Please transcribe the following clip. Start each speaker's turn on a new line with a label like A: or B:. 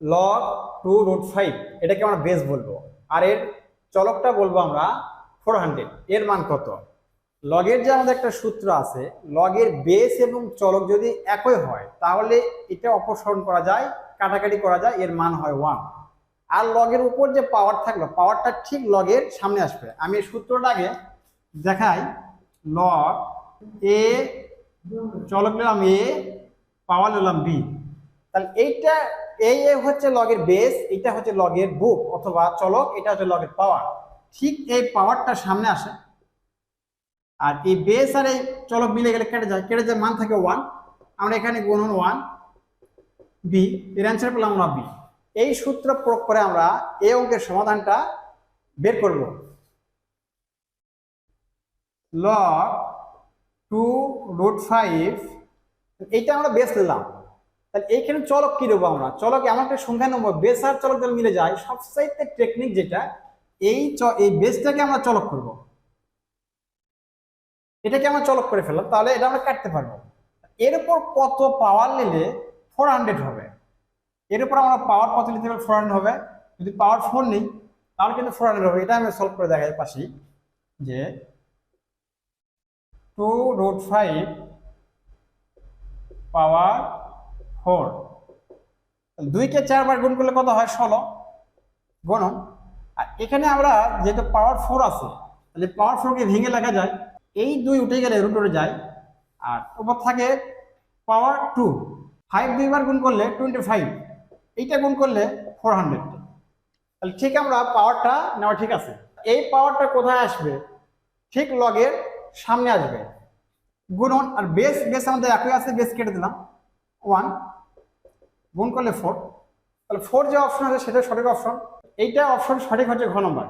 A: Log two root five এটাকে আমরা base বলব। আর এর চলকটা বলব আমরা ফোর হান্ড্রেড এর মান কত? লগের যে আমাদের একটা সূত্র আছে লগের বেস এবং চলক যদি একই হয়, তাহলে এটা অপসারণ করা যায়, কাটাকাটি করা যায়, এর মান হয় ওয়ান আর লগের উপর যে পাওয়ার থাকল পাওয়ারটা ঠিক লগের সামনে আসবে। আমি সূত্রটা আগে দেখাই। লগ এ চলক নিলাম এ পাওয়ার নিলাম বি তাহলে এইটা এই এ হচ্ছে লগের বেস, এটা হচ্ছে লগের বুক, অথবা চলক, এটা হচ্ছে লগের পাওয়ার। ঠিক এই পাওয়ারটা সামনে আসে। আর এই বেস আর এই চলক মিলে গেলে কেটে যায়। কেটে যায় মান থাকে ওয়ান আমরা এখানে গুণন ওয়ান বি এর অ্যান্সার পেলাম আমরা বি এই সূত্র প্রয়োগ করে আমরা এই অঙ্কের সমাধানটা বের করব। লগ টু রুট ফাইভ এইটা আমরা বেস নিলাম। তাহলে এইখানে চলক কি দেবো আমরা? চলক এমন একটা সংখ্যা নেব বেস আর চলক যদি মিলে যায়, সবচাইতে টেকনিক যেটা, এই এই বেসটাকে আমরা চলক করব। এটাকে আমরা চলক করে ফেললাম, তাহলে এটা আমরা কাটতে পারব। এর উপর কত পাওয়ার নিলে ফোর হান্ড্রেড হবে? এর উপর আমরা পাওয়ার কত নিতে পারব? ফোর হান্ড্রেড হবে। যদি পাওয়ার ফোর নিই, তাহলে কিন্তু ফোর হান্ড্রেড হবে। এটা আমি সলভ করে দেখাই পাশি, যে two root five power four. দুইকে চারবার গুণ করলে কত হয়? ষোলো। গণন। আর এখানে আমরা যেহেতু পাওয়ার ফোর আছে, তাহলে পাওয়ার ফোরকে ভেঙে লেখা যায়। এই দুই উঠে গেলে রুট উঠে যায়। আর উপর থাকে পাওয়ার টু ফাইভ দুইবার গুণ করলে টোয়েন্টি ফাইভ এইটা গুণ করলে ফোর হান্ড্রেড তাহলে ঠিক আমরা পাওয়ারটা নেওয়া ঠিক আছে। এই পাওয়ারটা কোথায় আসবে? ঠিক লগের সামনে আসবে। গুণন। আর বেস বেস আমাদের একই আছে বেস কেটে দিলাম। ওয়ান গুণ করলে ফোর তাহলে ফোর যে অপশন আছে সেটা সঠিক অপশন এইটা অপশন সঠিক হচ্ছে ঘ নম্বর